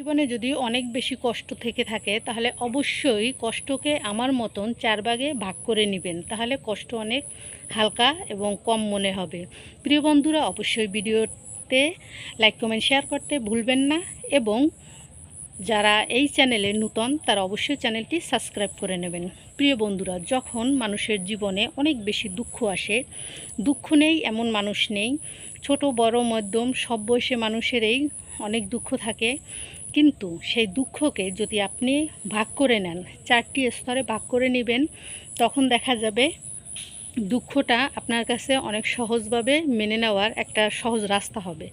জীবনে যদি অনেক বেশি কষ্ট থেকে থাকে, তাহলে অবশ্যই কষ্টকে আমার মতন চার ভাগে ভাগ করে নেবেন। তাহলে কষ্ট অনেক হালকা এবং কম মনে হবে। প্রিয় বন্ধুরা, অবশ্যই ভিডিওতে লাইক কমেন্ট শেয়ার করতে ভুলবেন না এবং যারা এই চ্যানেলে নূতন, তারা অবশ্যই চ্যানেলটি সাবস্ক্রাইব করে নেবেন। প্রিয় বন্ধুরা, যখন মানুষের জীবনে অনেক বেশি দুঃখ আসে, দুঃখ নেই, এমন মানুষ নেই। ছোট, বড়, মধ্যম, সব বয়সে মানুষের মানুষেরই অনেক দুঃখ থাকে। কিন্তু সেই দুঃখকে যদি আপনি ভাগ করে নেন, চারটি স্তরে ভাগ করে নেবেন, তখন দেখা যাবে দুঃখটা আপনার কাছে অনেক সহজভাবে মেনে নেওয়ার একটা সহজ রাস্তা হবে।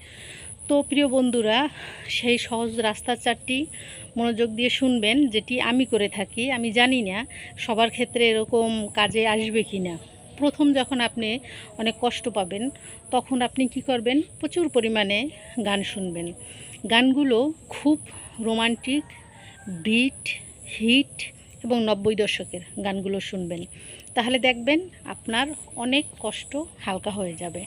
তো প্রিয় বন্ধুরা, সেই সহজ রাস্তা চারটি মনোযোগ দিয়ে শুনবেন, যেটি আমি করে থাকি। আমি জানি না সবার ক্ষেত্রে এরকম কাজে আসবে কি না প্রথম যখন আপনি অনেক কষ্ট পাবেন, তখন আপনি কি করবেন? প্রচুর পরিমাণে গান শুনবেন। গানগুলো খুব রোমান্টিক, বিট, হিট এবং নব্বই দশকের গানগুলো শুনবেন। তাহলে দেখবেন আপনার অনেক কষ্ট হালকা হয়ে যাবে।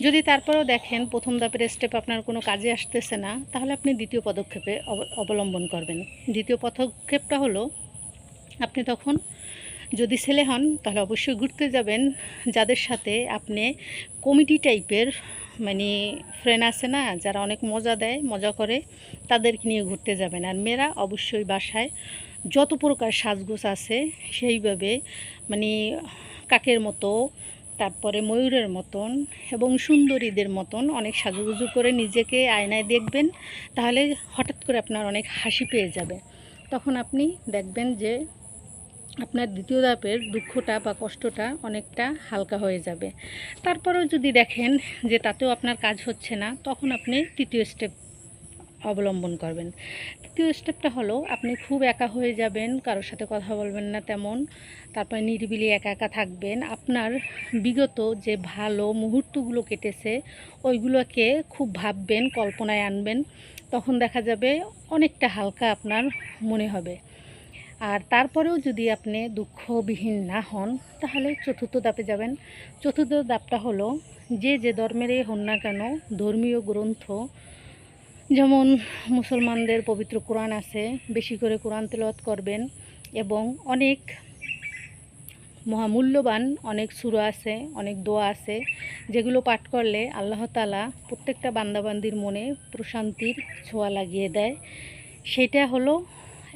যদি তারপরেও দেখেন প্রথম ধাপের স্টেপ আপনার কোনো কাজে আসতেছে না, তাহলে আপনি দ্বিতীয় পদক্ষেপে অব- অবলম্বন করবেন। দ্বিতীয় পদক্ষেপটা হলো, আপনি তখন যদি ছেলে হন, তাহলে অবশ্যই ঘুরতে যাবেন। যাদের সাথে আপনি কমিটি টাইপের মানে ফ্রেন্ড আছে না, যারা অনেক মজা দেয়, মজা করে, তাদেরকে নিয়ে ঘুরতে যাবেন। আর মেয়েরা অবশ্যই বাসায় যত প্রকার সাজগোজ আছে, সেইভাবে মানে কাকের মতো, তারপরে ময়ূরের মতন এবং সুন্দরীদের মতন অনেক সাজুগুজু করে নিজেকে আয়নায় দেখবেন, তাহলে হঠাৎ করে আপনার অনেক হাসি পেয়ে যাবে। তখন আপনি দেখবেন যে আপনার দ্বিতীয় ধাপের দুঃখটা বা কষ্টটা অনেকটা হালকা হয়ে যাবে। তারপরেও যদি দেখেন যে তাতেও আপনার কাজ হচ্ছে না, তখন আপনি তৃতীয় স্টেপ অবলম্বন করবেন। তৃতীয় স্টেপটা হলো, আপনি খুব একা হয়ে যাবেন, কারোর সাথে কথা বলবেন না তেমন। তারপরে নিরিবিলি একা একা থাকবেন। আপনার বিগত যে ভালো মুহূর্তগুলো কেটেছে, ওইগুলোকে খুব ভাববেন, কল্পনায় আনবেন। তখন দেখা যাবে অনেকটা হালকা আপনার মনে হবে। আর তারপরেও যদি আপনি দুঃখবিহীন না হন, তাহলে চতুর্থ দাপে যাবেন। চতুর্থ দাপটা হলো যে যে ধর্মেরই হন না কেন, ধর্মীয় গ্রন্থ, যেমন মুসলমানদের পবিত্র কোরআন আছে, বেশি করে কোরআন তেলাওয়াত করবেন এবং অনেক মহামূল্যবান অনেক সুরা আছে, অনেক দোয়া আছে, যেগুলো পাঠ করলে আল্লাহ তালা প্রত্যেকটা বান্দাবান্দির মনে প্রশান্তির ছোঁয়া লাগিয়ে দেয়। সেটা হলো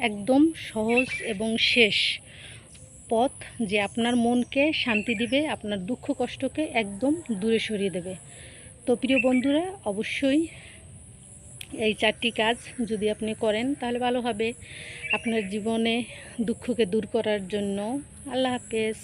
একদম সহজ এবং শেষ পথ যে আপনার মনকে শান্তি দিবে, আপনার দুঃখ কষ্টকে একদম দূরে সরিয়ে দেবে। তো প্রিয় বন্ধুরা, অবশ্যই এই চারটি কাজ যদি আপনি করেন, তাহলে ভালো হবে। আপনার জীবনে দুঃখকে দূর করার জন্য। আল্লাহ হাফেজ।